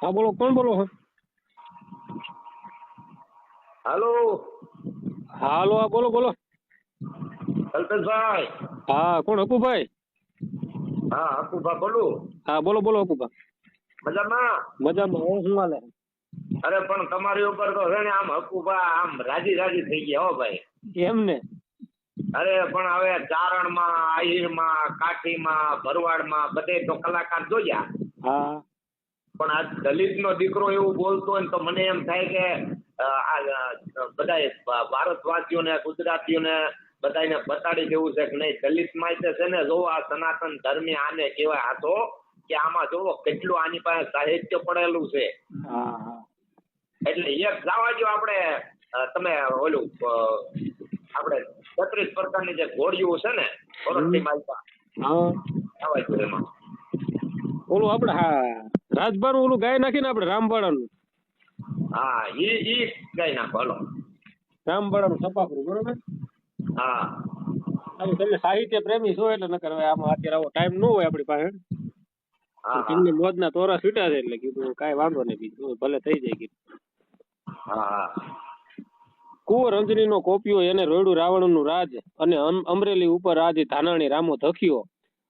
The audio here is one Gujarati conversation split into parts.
હા બોલો કોણ બોલો છો? હાલો. હાલો હા બોલો બોલો. કલ્પેશભાઈ. હા કોણ હકુભાઈ? હા હકુભા બોલું. હા બોલો બોલો હકુભા. મજામાં? મજામાં હું શું હાલે? અરે પણ તમારી ઉપર તો છે ને આમ હકુભા આમ રાજી રાજી થઈ ગયા હો ભાઈ. એમ ને? અરે પણ હવે ચારણમાં આહીરમાં કાઠીમાં ભરવાડમાં બધે તો કલાકાર જોયા. હા. પણ આ દલિતનો દીકરો એવું બોલતો હોય ને તો મને એમ થાય કે આ બધા ભારતવાસીઓને ગુજરાતીઓને બધાને બતાડી દેવું છે કે નહીં? દલિતમાં છે ને જોવો આ સનાતન ધર્મી આને કહેવાય. આ તો કે આમાં જોવો કેટલું આની પાસે સાહિત્ય પડેલું છે. એટલે એક જવા જો આપણે તમે ઓલું આપણે છત્રીસ પ્રકારની જે ઘોડીઓ છે ને જો એમાં. ઓલું આપણે હા રાજભાનું ઓલું ગાય નાખીને આપણે રામવાડાનું. હા એ એ કઈ નાખો હાલો. રામવાડાનું સપાકરું બરોબર? હા. હવે તમે સાહિત્ય પ્રેમી છો એટલે નકર હવે આમાં અત્યારે આવો ટાઈમ ન હોય આપણી પાસે. તમને મોજના તોરા છૂટા છે એટલે કીધું કાંઈ વાંધો નહીં બીજું ભલે થઈ જાય કીધું. હા કુંવર અંજનીનો કોપિયો એને રોયડું રાવણનું રાજ અને અમરેલી ઉપર રાજ ધાનાણી રામો ધખ્યો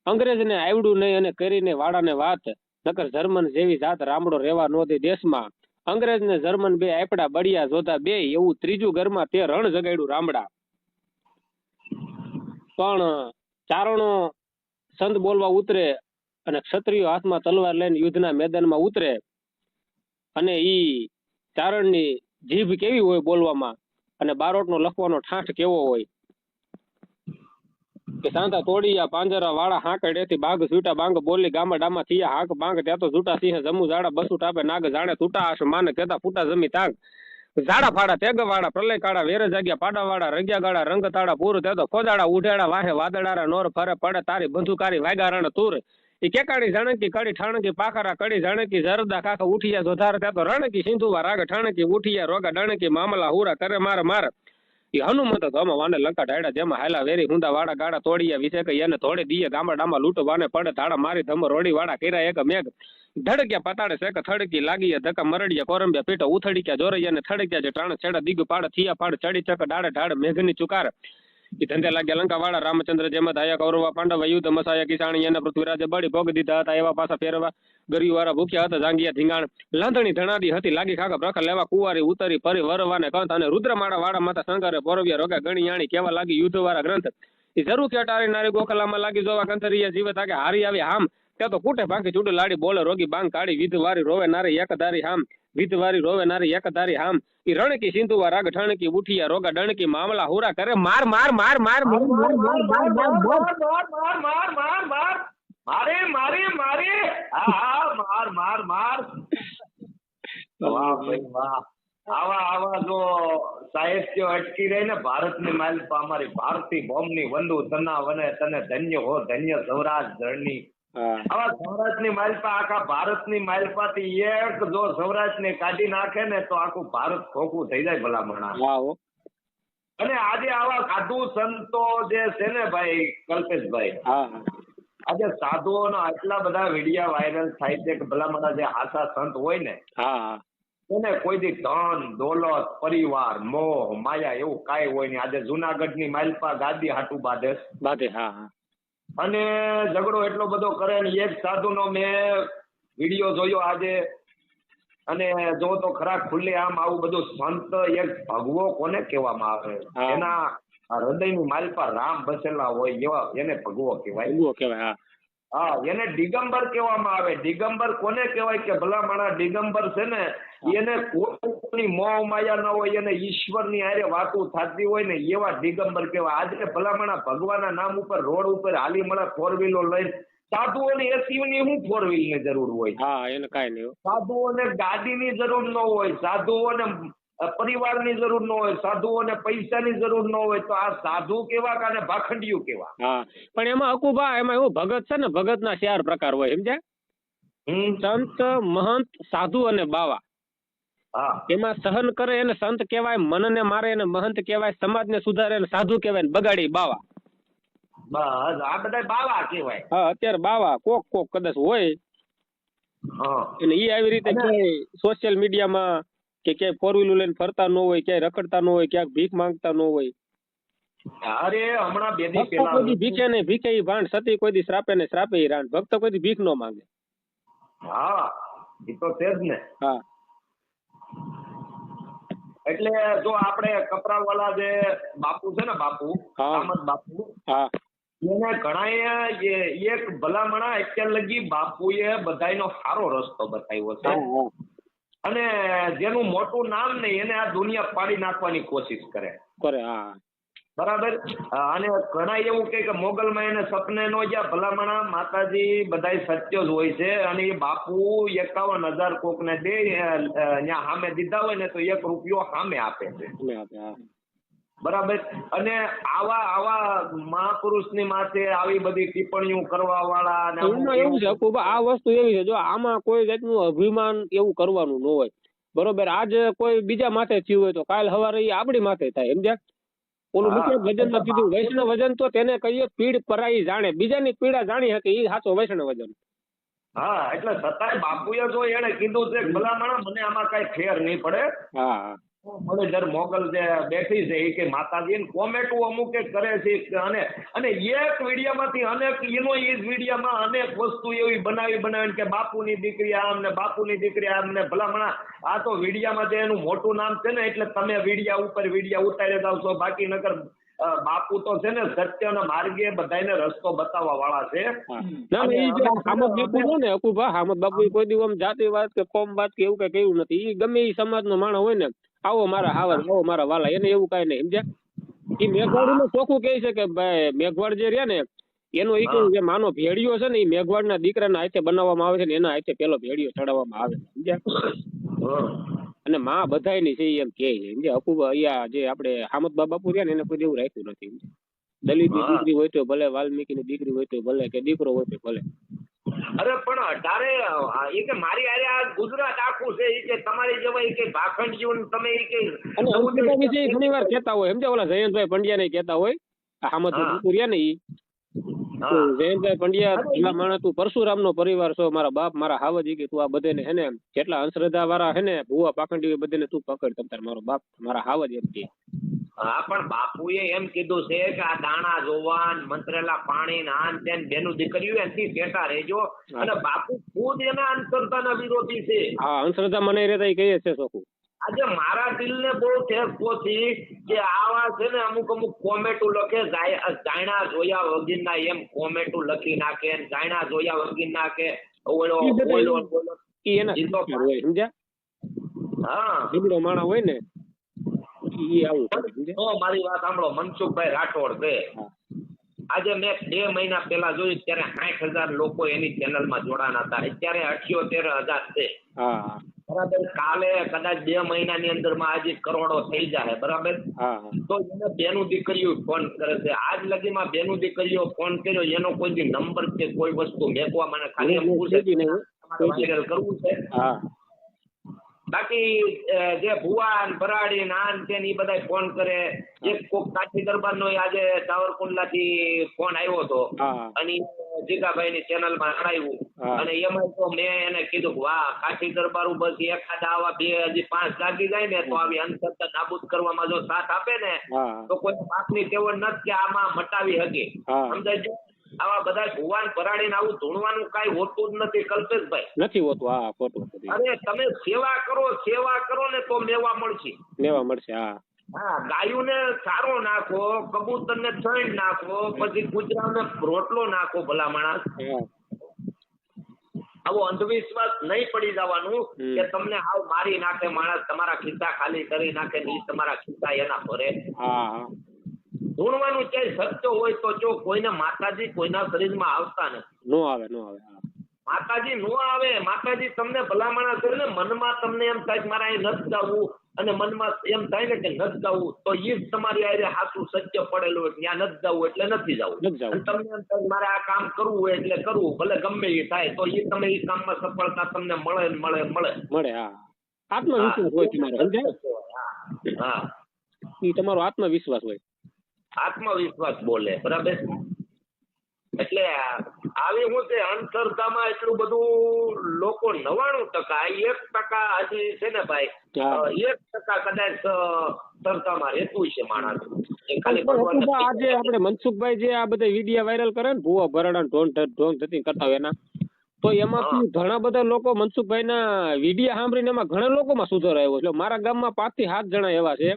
અંગ્રેજને આવડું નહીં અને કરીને વાડાને વાત નકર જર્મન જેવી જાત રામડો રહેવા નહોતી દેશમાં. અંગ્રેજને જર્મન બે આપડા બળિયા જોતા બે એવું ત્રીજું ઘરમાં તે રણ જગાડ્યું રામડા. પણ ચારણો સંત બોલવા ઉતરે અને ક્ષત્રિયો હાથમાં તલવાર લઈને યુદ્ધના મેદાનમાં ઉતરે. અને ઈ ચારણની જીભ કેવી હોય બોલવામાં? અને બારોટનો લખવાનો ઠાઠ કેવો હોય? કે સાંતા તોડીયા પાંજરા વાળા હાંકડેથી બાગ છૂટા બાંગ બોલી ગામા ડામા થયા. હાંક બાંગ ત્યાં તો જૂટા સિંહ જમુ ઝાડા બસુ ટાપે નાગ જાણે તૂટા આશ. માને કેતા ફૂટા જમી તાંગ. ઝાડા ફાડા તેગ વાળા પ્રલય કાળા, વેર જાગ્યા પાડા વાળા રંગ્યા ગાળા, રંગ તાળા પૂર તે તો ખોદાડા ઉઢાડા વાહે વાદળારા, નોર ફરે પડે, તારી બંધુકારી વાગ્યા રણ તુર. એ કેકાડી જાણકી, કડી ઠાણકી, પાખરા, કડી જાણકી જરદા કાકા ઉઠિયા, જોધાર ત્યાં તો રણકી, સિંધુવા રાગ ઠાણકી, ઉઠિયા, રોગા, ડણકી, મામલા, હુરા, કરે માર માર. ઈ હનુમંત તો આમાં વાને લંકા ઢાયડા જેમાં હાલા વેરી હુંદા વાડા ગાડા તોડિયા વિશે કે એને થોડી દીએ, ગામડા ડામા લૂંટો વાને પડે, ધાડા મારી ધમ રોડી વાડા કર્યા, એક મેઘ ધડક્યા પતાડે શેક થડકી લાગી ધક્કા મરડિયા કોરંબિયા પીટો ક્યાં જોરૈયા ને થડક્યા જે ટાણ છેડા દીગ પાડ થિયા પાડ, ચડી ચક ડાળે ઢાળ મેઘની ચુકાર. ઈ ગેલંકા વાળા રામચંદ્ર જેમાં ધાયા કૌરવા પાંડવ, યુદ્ધ, મસાયા, કિસાણી એના પૃથ્વીરાજે બળી ભોગ દીધા હતા. એવા પાછા ફેરવા ગરીબ વાળા ભૂખ્યા હતા. જાંગિયા, ધીંગાણ, લાંધણી ધણાદી હતી. લાગી ખાકા પ્રખર લેવા કુવારી ઉતરી ફરી વરવાને કંત અને રુદ્રમાળા વાળા માતા શંકરે પોરવ્યા રોગા યાણી કેવા લાગી યુદ્ધ વાળા ગ્રંથ. એ જરૂર કે અટારી નારી ગોખલામાં લાગી જોવા કંથરિયા જીવે તાકે હારી આવી હામ. ત્યાં તો કૂટે ભાંખી ચૂંટ લાડી બોલે, રોગી બાંગ કાઢી વિધ વારી રોવે નારી, એક ધારી હામ. વિધ વારી રોવે નારી એક ધારી હામ ઈ રણકી સિંધુવા રાગ ઠણકી ઉઠિયા રોગા ડણકી મામલા હુરા કરે માર માર માર માર માર માર માર માર માર માર માર માર માર માર મારે મારે હા માર માર માર વાહ વાહ આવા આવા જો સાહિત્ય અટકી રહે ને ભારતની માલિકા અમારી ભારતી બોમ્બની વંદુ તના વને તને ધન્ય હો ધન્ય સૌરાજ ધરણી આવા સૌરાષ્ટ્રની માલપા આખા ભારતની થી એક જો સૌરાષ્ટ્રને કાઢી નાખે ને તો આખું ભારત ખોખું થઈ જાય ભલામણા. અને આજે આવા સાધુ સંતો જે છે ને ભાઈ કલ્પેશભાઈ આજે સાધુઓના આટલા બધા વિડિયા વાયરલ થાય છે કે ભલામણા જે હાસા સંત હોય ને એને કોઈ દી ધન દોલત પરિવાર મોહ માયા એવું કાંઈ હોય નહીં. આજે જુનાગઢની માલપા ગાદી હાટુ બાંધે. બાધે હા હા. અને ઝઘડો એટલો બધો કરે ને એક સાધુનો મેં વીડિયો જોયો આજે. અને જો તો ખરા ખુલ્લે આમ આવું બધું સંત એક ભગવો કોને કહેવામાં આવે. એના હૃદયની માલપા રામ બસેલા હોય એવા એને ભગવો કહેવાય. ભગવો કહેવાય હા. હા એને દિગંબર કહેવામાં આવે. દિગંબર કોને કહેવાય કે ભલા માણા દિગંબર છે ને એને કોઈની મોહ માયા ન હોય એને ઈશ્વરની હારે વાતો થતી હોય ને એવા દિગંબર કહેવાય. આજે ભલા માણા ભગવાનના નામ ઉપર રોડ ઉપર હાલી મળે ફોર વ્હીલો લઈને. સાધુઓને એસીની શું ફોરની જરૂર હોય? હા એને કાંઈ નહીં સાધુઓને ગાડીની જરૂર ન હોય. સાધુઓને પરિવારની જરૂર ન હોય સાધુઓને પૈસાની જરૂર ન હોય તો આ સાધુ કેવા કાને ભાખંડિયું કેવા? હા પણ એમાં અકુભા એમાં એવું ભગત છે ને ભગતના ચાર પ્રકાર હોય સમજ્યા? સંત મહંત સાધુ અને બાવા. એમાં સહન કરે એને સંત કહેવાય મનને મારે એને મહંત કહેવાય સમાજને સુધારે એને સાધુ કહેવાય ને બગાડી બાવા. બસ આ બધા બાવા કહેવાય. હા અત્યારે બાવા કોક કોક કદાચ હોય. હા. અને એ આવી રીતે સોશિયલ મીડિયામાં કે ક્યાંય ફોર વ્હીલર લઈને ફરતા ન હોય ક્યાંય રખડતા ન હોય ક્યાંક ભીખ માંગતા ન હોય. અરે હમણાં બે દી ભક્ત કોઈ દી ભીખે નહીં ભીખે ઈ ભાંડ સતી કોઈ દી શ્રાપે ને શ્રાપે ઈ રાંડ. ભક્ત કોઈ દી ભીખ ન માંગે. હા ઈ તો છે જ ને. હા. એટલે જો આપણે કપરાવાળા જે બાપુ છે ને બાપુ. કામત બાપુ હા. એને ઘણા એક ભલામણા અત્યાર લગી બાપુએ બધાયનો સારો રસ્તો બતાવ્યો છે. અને જેનું મોટું નામ નહીં એને આ દુનિયા પાડી નાખવાની કોશિશ કરે. કરે હા. બરાબર? અને ઘણા એવું કે મોગલમાં એને સપને નો જ્યાં ભલામણા માતાજી બધા સત્ય જ હોય છે અને એ બાપુ એકાવન હજાર કોક ને દે ત્યાં સામે દીધા હોય ને તો એક રૂપિયો સામે આપે છે. બરાબર? અને આવા આવા મહાપુરુષની માથે આવી બધી ટિપ્પણીઓ કરવા વાળા એવું છે આ વસ્તુ એવી છે જો આમાં કોઈ જાતનું અભિમાન એવું કરવાનું ન હોય. બરોબર? આજ કોઈ બીજા માથે થયું હોય તો કાલ સવારે આપણી માથે થાય સમજ્યા? ઓલું મુખ્ય મુખ્ય ભજનમાં કીધું વૈષ્ણવ વજન તો તેને કહીએ પીડ પરાઈ જાણે. બીજાની પીડા જાણી શકે એ સાચો વૈષ્ણવ વજન. હા એટલે સતાય બાપુએ જો એને કીધું છે કે મને આમાં કઈ ફેર નહીં પડે. હા. હા મોગલ જે બેઠી છે એ કે માતાજી કોમેન્ટો અમુક કરે છે અને અને એક વિડીયામાંથી અનેક એનો એ જ વિડીયામાં અનેક વસ્તુ એવી બનાવી બનાવીને કે બાપુની દીકરી આમ ને બાપુની દીકરી આમ ને ભલામણા. આ તો વિડીયામાં જે એનું મોટું નામ છે ને એટલે તમે વિડીયા ઉપર વિડીયા ઉતારી જાવ છો. બાકી નગર બાપુ તો છે ને સત્યના માર્ગે બધાને રસ્તો બતાવવા વાળા છે. ના ના હામદ બાપુ છે ને અકુભા હામદ બાપુ કોઈ દિવસ આમ જાતિ વાત કે કોમ વાત કે એવું કઈ કહ્યું નથી. ગમે ગમે સમાજ સમાજનો માણસ હોય ને આવો મારા હાવર આવો મારા વાલા. એને એવું કાંઈ નહીં સમજ્યા? ઈ મેઘવાડીનું ચોખ્ખું કહે છે કે ભાઈ મેઘવાડ જે રહ્યા ને એનો એક કેવું જે માનો ભેડિયો છે ને ઈ મેઘવાડના દીકરાના હાથે બનાવવામાં આવે છે ને એના હાથે પેલો ભેડિયો ચડાવવામાં આવે સમજ્યા. અને માં બધાયની છે એમ કે સમજ્યા? અકુબા અહીંયા જે આપણે હામદ બાપુ રહ્યા ને એને કોઈ એવું રાખ્યું નથી દલિતની દીકરી હોય તો ભલે વાલ્મીકીની દીકરી હોય તો ભલે કે દીકરો હોય તો ભલે. અરે પણ અઢારે એ કે મારી આરે આ ગુજરાત આખું છે એ કે તમારી જેવા એ કે ભાખંડીઓ તમે એ કે ઘણી વાર કહેતા હોય સમજે ઓલા જયંતભાઈ પંડ્યા ને કહેતા હોય આ હામદ હા. ને ઈ. જયંતભાઈ પંડ્યા પેલા માણસ તું પરશુરામ નો પરિવાર છો મારા બાપ મારા હાવજ કે તું આ બધે હે ને જેટલા અંશ્રદ્ધા વાળા હે ને ભુવા પાખંડી બધેને તું પકડ તમ તાર મારો બાપ મારા હાવજ એમ કે. હા પણ બાપુએ એમ કીધું છે કે આ દાણા જોવાન મંત્રેલા પાણી ને આન તેન બેનું દીકરીઓ એનથી શેઠા રહેજો. અને બાપુ ખુદ એના અંતરતાના વિરોધી છે. હા અંધશ્રદ્ધા મને રહેતા કહીએ છે સોકુ આજે મારા દિલને બહુ ઠેસ પહોંચી કે આવા છે ને અમુક અમુક કોમેટું લખે જાય- જાયણા જોયા વગીરના એમ કોમેટું લખી નાખે જાયણા જોયા વગીર નાખે. ઓલો ઓલો ઓલો. એના સમજ્યા હા. જીબડો માણા હોય ને? ઈ આવું તો મારી વાત સાંભળો મનસુખભાઈ રાઠોડ છે. આજે મેં બે મહિના પહેલા જોયું ત્યારે સાઠ હજાર લોકો એની ચેનલમાં જોડાણા હતા. અત્યારે અઠ્યોતેર હજાર છે. બરાબર? કાલે કદાચ બે મહિનાની અંદરમાં આજે કરોડો થઈ જાય બરાબર? તો એને બેનું દીકરીઓ ફોન કરે છે. આજ લગીમાં બેનું દીકરીઓ ફોન કર્યો એનો કોઈ બી નંબર કે કોઈ વસ્તુ મેકવા મને ખાલી વાયરલ કરવું છે? બાકી જે ભુવાન ભરાડી નાન છે ને એ બધા ફોન કરે. એક કોક કાઠી દરબાર નો આજે સાવરકુંડલા થી ફોન આવ્યો હતો. અને જીગાભાઈ ની ચેનલમાં ચડાવ્યું અને એમાં તો મેં એને કીધું વાહ કાઠી દરબાર બસ એખાદા આવા બે હજી પાંચ લાગી જાય ને તો આવી અંધશ્રદ્ધા નાબૂદ કરવામાં જો સાથ આપે ને તો કોઈ પાકની તેવડ નથી કે આમાં મટાવી શકે સમજાય? આવા બધા ભુવાન ભરાડીને આવું ધૂણવાનું કઈ હોતું જ નથી કલ્પેશભાઈ. નથી હોતું હા ખોટું અરે તમે સેવા કરો સેવા કરો ને તો મેવા મળશે. મેવા મળશે હા. હા ગાયુંને સારો નાખો કબૂતરને છણ નાખો પછી કૂતરાને રોટલો નાખો ભલા માણસ. આવો અંધવિશ્વાસ નહીં પડી જવાનું કે તમને હાવ મારી નાખે માણસ તમારા ખિસ્સા ખાલી કરી નાખે ની તમારા ખિસ્સા એના ભરે. હા. હા ધૂણવાનું ક્યાંય સત્ય હોય તો જો કોઈને માતાજી કોઈના શરીરમાં આવતા નથી. નો આવે નો આવે માતાજી નો આવે માતાજી તમને ભલામણા કરે ને મનમાં તમને એમ થાય કે મારે અહીં નથી જવું અને મનમાં એમ થાય ને કે નથી ગાવું તો એ જ તમારી આરે હાચું સત્ય પડેલું હોય ત્યાં નથી ગાવું એટલે નથી જવું. તમને એમ થાય મારે આ કામ કરવું હોય એટલે કરવું ભલે ગમે એ થાય તો એ તમે એ કામમાં સફળતા તમને મળે ને મળે મળે. મળે હા. આત્મવિશ્વાસ હોય તમારો સમજાય? હા. એ તમારો આત્મવિશ્વાસ હોય. આત્મવિશ્વાસ બોલે બરાબર? એટલે આવી હું છે અંતરતામાં એટલું બધું લોકો નવાણું ટકા એક ટકા હજી છે ને ભાઈ એક ટકા કદાચ અ, રહેતું છે માણસ. આજે આપણે મનસુખભાઈ જે આ બધા વીડિયો વાયરલ કરે ને ભૂવા ભરડા ને ઢોંગ ઢ- ઢોંગ ધતીંગ કરતા એના તો એમાંથી ઘણા બધા લોકો મનસુખભાઈના વીડિયો સાંભળીને એમાં ઘણા લોકોમાં સુધારો આવ્યો છે. મારા ગામમાં પાંચથી સાત જણા એવા છે.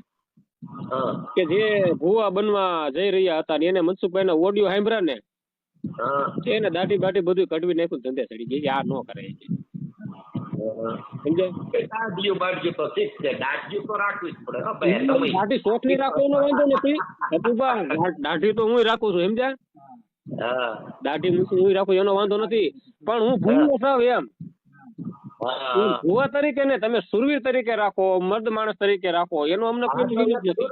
કે જે ભૂવા બનવા જઈ રહ્યા હતા ને એને મનસુખભાઈના ઓડિયો સાંભળ્યા ને એને દાઢી બાટી બધું કઢવી નાખ્યું ધંધે ચડી ગઈ. આ ન કરે છે. દાઢી વાંધો નથી હકુબા તો હું રાખું છું સમજ્યા? હા. દાઢી હું રાખું એનો વાંધો નથી. પણ હું ભૂવો થાવ એમ. ભૂવા તરીકે ને તમે સુરવીર તરીકે રાખો મર્દ માણસ તરીકે રાખો. એનો અમને કોઈ વિરોધ નથી.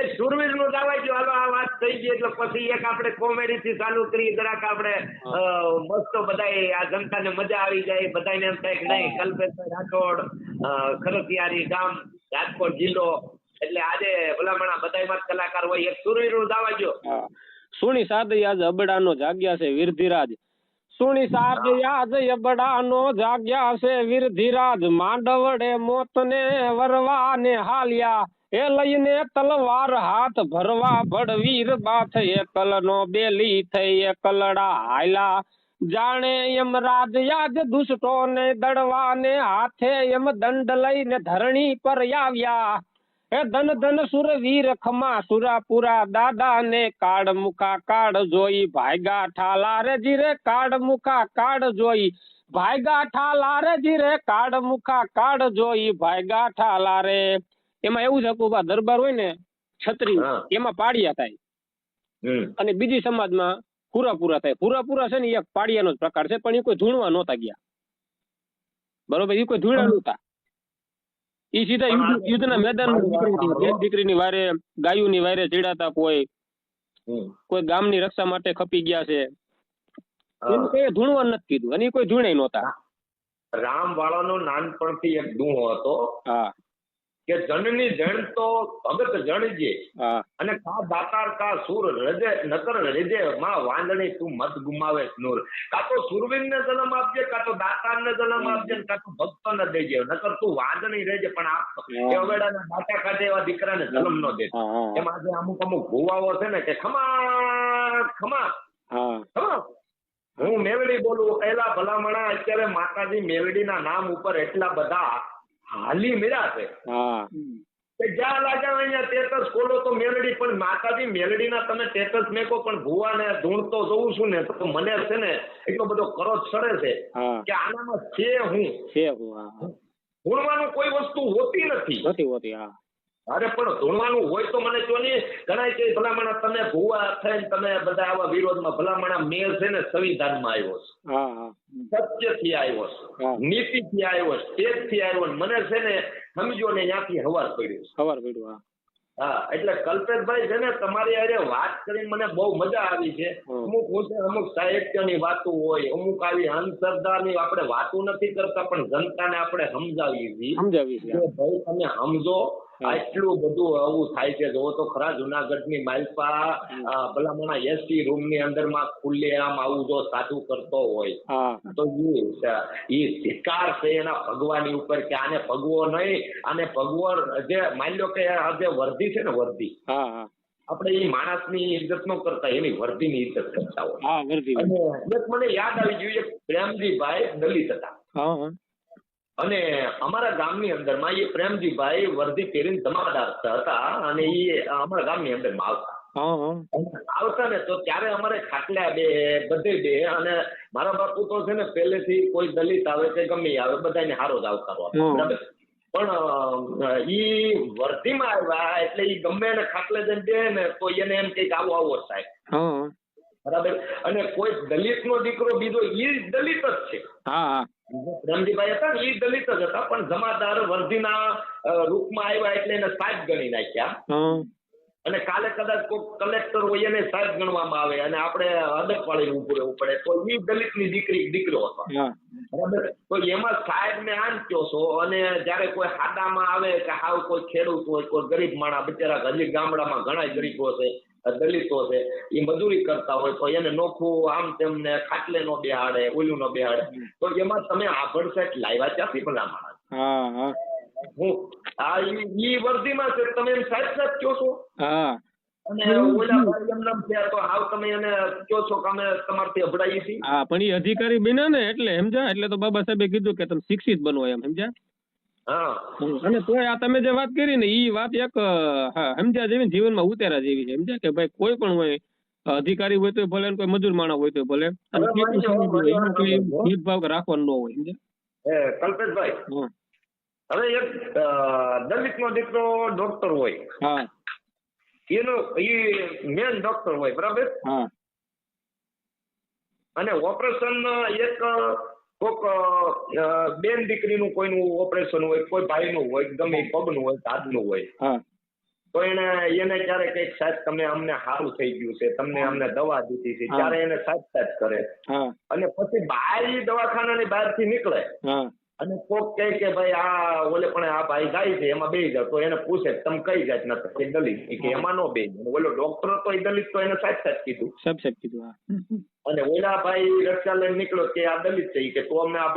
એ સુરવીરનું દાવા જો હાલો આ વાત થઈ ગઈ એટલે પછી એક આપણે કોમેડી થી ચાલુ કરી જરાક આપણે મસ્ત બધાય આ જનતાને મજા આવી જાય. બધાને એમ થાય કે નહીં કલ્પેશભાઈ રાઠોડ ખરસિયારી ગામ રાજકોટ જિલ્લો. એટલે આજે ભલામણા બધાયમાં કલાકાર હોય એક સુરવીરનું દાવા જો હા. સુણી સાદઈ આજ અબડાનો જાગ્યા છે વીરધીરાજ. સુણી સાદઈ આજ અબડાનો જાગ્યા છે વીરધીરાજ. માંડવડે મોતને વરવાને હાલ્યા. એ લઈને તલવાર હાથ ભરવા ભડવીર બાથ એકલનો બેલી થઈ એકલડા હાયલા જાણે એમ રાજ યાદ દડવા ને હાથે એમ દંડ લઈને ધરણી પર આવ્યા. હે ધન ધન સુર વીર ખમા સુરાપુરા દાદા ને કાળ મુકા કાળ જોઈ ભાઈગા ઠાલા રે જીરે કાળ મુકા કાળ જોઈ ભાઈગા ઠાલા રે જીરે કાળ મુકા કાળ જોઈ ભાઈગા ઠાલા રે. એમાં એવું છે કુબા દરબાર હોય ને છત્રી. એમાં પાડિયા થાય. અને બીજી સમાજમાં પૂરાપુરા થાય. પૂરાપુરા છે ને એક પાડિયાનો જ પ્રકાર છે પણ એ કોઈ ધૂણવા નહોતા ગયા. બરોબર એ કોઈ ધૂણા નહોતા. એ સીધા યુદ્ધ યુદ્ધના મેદાનમાં બેન દીકરીની વારે ગાયુની વારે ચીડાતા કોઈ. કોઈ ગામની રક્ષા માટે ખપી ગયા છે. એનું કોઈ ધૂણવા નથી કીધું. અને કોઈ ધૂણે નહોતા. રામ વાળાનો નાનપણથી એક દુહો હતો. હા. કે જનની જણ તો ભગત જણજે અને કા દાતાર કા સુર હૃદય નતર હૃદયમાં વાંદણી તું મત ગુમાવે નૂર. કા તો સુરવીરને જન્મ આપજે કા તો દાતારને જન્મ આપજે કા તો ભક્તોને દેજે નતર તું વાંદણી રહેજે પણ આ કેવડાના દાતા કાઢે એવા દીકરાને જન્મ ન દે. એમ આજે અમુક અમુક ભુવાઓ છે ને કે ખમા ખમા. ખમા. હું મેવડી બોલું પહેલા ભલામણા અત્યારે માતાજી મેવડીના નામ ઉપર એટલા બધા હાલી મળ્યા છે. હા. કે જ્યાં લાગ્યા અહીંયા ટેટસ ખોલો તો મેલડી પણ માતાજી મેલડી ના તમે ટેટસ મેકો પણ ભુવાને ધૂણતો જોઉં છું ને તો મને છે ને એટલો બધો કરો ચડે છે કે આનામાં છે હું. છે હું, હા. કોઈ વસ્તુ હોતી નથી. નથી હોતી હા. અરે પણ ધોવાનું હોય તો મને જો નહીં. ઘણા કે ભલામણા તમે ભુવા થઈને તમે બધા આવા વિરોધમાં ભલામણા મેં છે ને સંવિધાનમાં આવ્યો છે. સત્યથી આવ્યો. છે. નીતિથી આવ્યો છે. તેજથી આવ્યો ને મને છે ને સમજો ને ત્યાંથી હવાર પડ્યો ખબર પડ્યું હા. એટલે કલ્પેશભાઈ છે ને તમારી અરે વાત કરીને મને બહુ મજા આવી છે. અમુક હું છે અમુક સાહિત્યની વાતો હોય અમુક આવી અંધશ્રદ્ધાની આપણે વાતો નથી કરતા પણ જનતાને આપણે સમજાવીએ છીએ. ભાઈ તમે સમજો. આટલું બધું આવું થાય છે. જોવો તો ખરા જુનાગઢની માલપા અ, ભલામણા એસી અંદરમાં ખુલ્લે આમ આવું જો સાધુ કરતો હોય તો એ ધિકાર છે એના ભગવાની ઉપર કે આને ભગવો નહીં આને ભગવો જે માની લો કે આ જે વર્ધી છે ને વર્ધી આપણે એ માણસની ઇજ્જત ન કરતા એની વર્ધીની ઇજ્જત કરતા હોય. અને મને યાદ આવી ગયું એક પ્રેમજીભાઈ દલિત હતા. અને અમારા ગામની અંદરમાં એ પ્રેમજીભાઈ વર્ધી પહેરીને જમાદાર હતા અને એ અમારા ગામની અંદરમાં આવતા. આવતા ને તો ત્યારે અમારે ખાટલા બે બધે બે અને મારા બાપુ તો છે ને પહેલેથી કોઈ દલિત આવે કે ગમે આવે બધાને હારો જ આવકારો. બરાબર? પણ ઈ વર્ધીમાં આવ્યા એટલે ઈ ગમે એને ખાટલે જઈને બે ને તો એને એમ કંઈક આવો આવો થાય. બરાબર? અને કોઈ દલિત નો દીકરો બીજો ઈ દલિત જ છે. હા. રમજીભાઈ હતા ને ઈ દલિત જ હતા પણ જમાદાર વર્ધીના રૂપમાં આવ્યા એટલે એને સાહેબ ગણી નાખ્યા. અને કાલે કદાચ કોઈ કલેક્ટર હોય એને સાહેબ ગણવામાં આવે અને આપણે હદક વાળીને ઉભું રહેવું પડે તો ઈ દલિતની દીકરી દીકરો હતો. બરાબર? તો એમાં સાહેબ ને આમ કયો છો? અને જયારે કોઈ હાડામાં આવે કે હાવ કોઈ ખેડૂત હોય કોઈ ગરીબ માણસ બિચારા હજી ગામડામાં ઘણા ગરીબો છે દલિતો છે એ મજૂરી કરતા હોય તો એને નોખું આમ તેમને ખાટલે નો બેહાડે ઓલું નો બેહાડે. તો એમાં તમે આભણ સેટ લાવ્યા ત્યાંથી ભલા માણસ. હા આ ઈ વર્ધીમાં છે તમે એમ સાહેબ સાહેબ કહો છો? હા. પણ એ અધિકારી બન્યા ને એટલે સમજા એટલે તો બાબા સાહેબે કીધું કે તમે શિક્ષિત બનો એમ સમજ્યા? અને તોય આ તમે જે વાત કરી ને એ વાત એક સમજ્યા જેવી જીવનમાં ઉતારા જેવી છે. સમજ્યા કે ભાઈ કોઈ પણ હોય અધિકારી હોય તો ભલે કોઈ મજૂર માણસ હોય તો ભલે. ભેદભાવ રાખવાનો ન હોય સમજ્યા કલ્પેશભાઈ. હવે એક દલિત નો દીકરો ડોક્ટર હોય. હા. એનો એ મેન ડોક્ટર હોય બરાબર? હા. અને ઓપરેશન એક કોક બેન દીકરીનું કોઈનું ઓપરેશન હોય કોઈ ભાઈનું હોય ગમે પગનું હોય હાથનું હોય તો એને એને ક્યારે કંઈક સાહેબ તમે અમને સારું થઈ ગયું છે તમને અમને દવા દીધી છે. ત્યારે એને સાહેબ સાહેબ કરે. અને પછી બહાર દવાખાનાની બહારથી નીકળે. અને કોક કહે કે ભાઈ આ ઓલે પણ આ ભાઈ ગાય છે એમાં બે જાય તો એને પૂછે તમે કઈ જાત ના એ દલિત. કે એમાં નો બે ઓલો ડોક્ટર તો એ દલિત તો એને સાહેબ સાહેબ કીધું. સાહેબ સાહેબ કીધું અને ઓલા ભાઈ રક્ષા લઈને નીકળ્યો કે આ દલિત છે કે તો અમને આ